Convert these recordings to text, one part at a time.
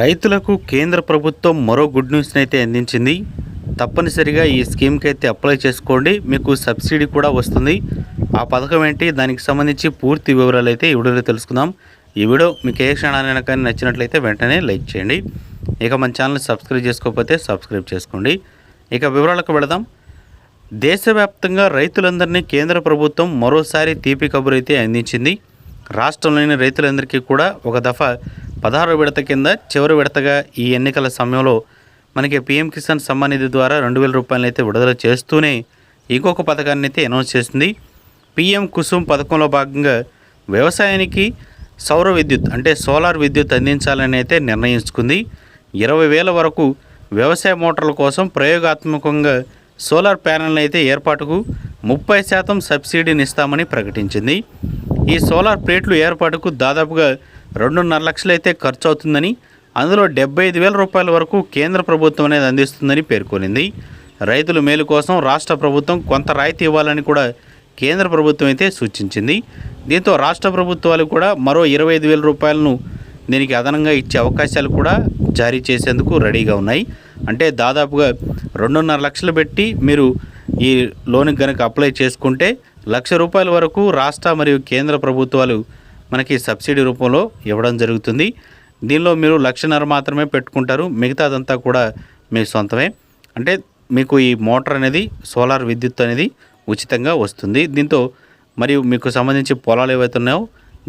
రైతులకు కేంద్ర ప్రభుత్వం మరో గుడ్ న్యూస్ని అయితే అందించింది. తప్పనిసరిగా ఈ స్కీమ్కి అయితే అప్లై చేసుకోండి. మీకు సబ్సిడీ కూడా వస్తుంది. ఆ పథకం ఏంటి? దానికి సంబంధించి పూర్తి వివరాలు అయితే ఈ వీడియోలో తెలుసుకుందాం. ఈ వీడియో మీకు ఏ క్షణాలైనా కానీ నచ్చినట్లయితే వెంటనే లైక్ చేయండి. ఇక మన ఛానల్ సబ్స్క్రైబ్ చేసుకోకపోతే సబ్స్క్రైబ్ చేసుకోండి. ఇక వివరాలకు వెళదాం. దేశవ్యాప్తంగా రైతులందరినీ కేంద్ర ప్రభుత్వం మరోసారి తీపి కబురు అయితే అందించింది. రాష్ట్రంలోని రైతులందరికీ కూడా ఒక దఫా పదహారు విడత కింద చివరి విడతగా ఈ ఎన్నికల సమయంలో మనకి పీఎం కిసాన్ సమ్మాన్ నిధి ద్వారా రెండు వేల రూపాయలు అయితే విడుదల చేస్తూనే ఇంకొక పథకాన్ని అయితే అనౌన్స్ చేసింది. పీఎం కుసుమ్ పథకంలో భాగంగా వ్యవసాయానికి సౌర విద్యుత్ అంటే సోలార్ విద్యుత్ అందించాలని అయితే నిర్ణయించుకుంది. ఇరవై వేల వరకు వ్యవసాయ మోటార్ల కోసం ప్రయోగాత్మకంగా సోలార్ ప్యానెల్ అయితే ఏర్పాటుకు ముప్పై శాతం సబ్సిడీని ఇస్తామని ప్రకటించింది. ఈ సోలార్ ప్లేట్లు ఏర్పాటుకు దాదాపుగా రెండున్నర లక్షలు అయితే ఖర్చు అవుతుందని అందులో డెబ్బై ఐదు వేల రూపాయల వరకు కేంద్ర ప్రభుత్వం అనేది అందిస్తుందని పేర్కొనింది. రైతుల మేలు కోసం రాష్ట్ర ప్రభుత్వం కొంత రాయితీ ఇవ్వాలని కూడా కేంద్ర ప్రభుత్వం అయితే సూచించింది. దీంతో రాష్ట్ర ప్రభుత్వాలు కూడా మరో ఇరవై ఐదు వేల రూపాయలను దీనికి అదనంగా ఇచ్చే అవకాశాలు కూడా జారీ చేసేందుకు రెడీగా ఉన్నాయి. అంటే దాదాపుగా రెండున్నర లక్షలు పెట్టి మీరు ఈ లోన్కి కనుక అప్లై చేసుకుంటే లక్ష రూపాయల వరకు రాష్ట్ర మరియు కేంద్ర ప్రభుత్వాలు మనకి సబ్సిడీ రూపంలో ఇవ్వడం జరుగుతుంది. దీనిలో మీరు లక్షన్నర మాత్రమే పెట్టుకుంటారు. మిగతాదంతా కూడా మీ సొంతమే. అంటే మీకు ఈ మోటార్ అనేది సోలార్ విద్యుత్ అనేది ఉచితంగా వస్తుంది. దీంతో మరియు మీకు సంబంధించి పొలాలు ఏవైతే ఉన్నాయో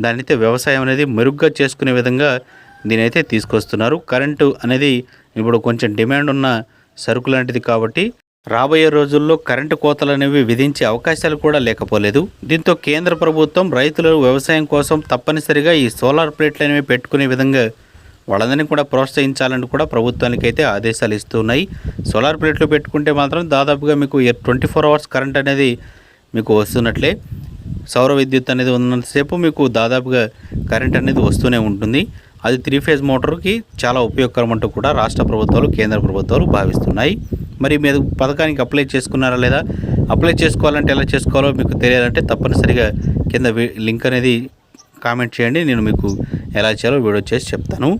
దానైతే వ్యవసాయం అనేది మెరుగ్గా చేసుకునే విధంగా దీని అయితే తీసుకొస్తున్నారు. కరెంటు అనేది ఇప్పుడు కొంచెం డిమాండ్ ఉన్న సరుకు లాంటిది కాబట్టి రాబోయే రోజుల్లో కరెంటు కోతలు అనేవి విధించే అవకాశాలు కూడా లేకపోలేదు. దీంతో కేంద్ర ప్రభుత్వం రైతులు వ్యవసాయం కోసం తప్పనిసరిగా ఈ సోలార్ ప్లేట్లు అనేవి పెట్టుకునే విధంగా వాళ్ళందరినీ కూడా ప్రోత్సహించాలని కూడా ప్రభుత్వానికి అయితే ఆదేశాలు ఇస్తున్నాయి. సోలార్ ప్లేట్లు పెట్టుకుంటే మాత్రం దాదాపుగా మీకు ట్వంటీ ఫోర్ అవర్స్ కరెంట్ అనేది మీకు వస్తున్నట్లే. సౌర విద్యుత్ అనేది ఉన్నంతసేపు మీకు దాదాపుగా కరెంట్ అనేది వస్తూనే ఉంటుంది. అది త్రీ ఫేజ్ మోటార్కి చాలా ఉపయోగకరం అంటూ కూడా రాష్ట్ర ప్రభుత్వాలు కేంద్ర ప్రభుత్వాలు భావిస్తున్నాయి. మరి మీరు పథకానికి అప్లై చేసుకున్నారా లేదా? అప్లై చేసుకోవాలంటే ఎలా చేసుకోవాలో మీకు తెలియాలంటే తప్పనిసరిగా కింద వి- లింక్ అనేది కామెంట్ చేయండి. నేను మీకు ఎలా చేయాలో వీడియో చేసి చెప్తాను.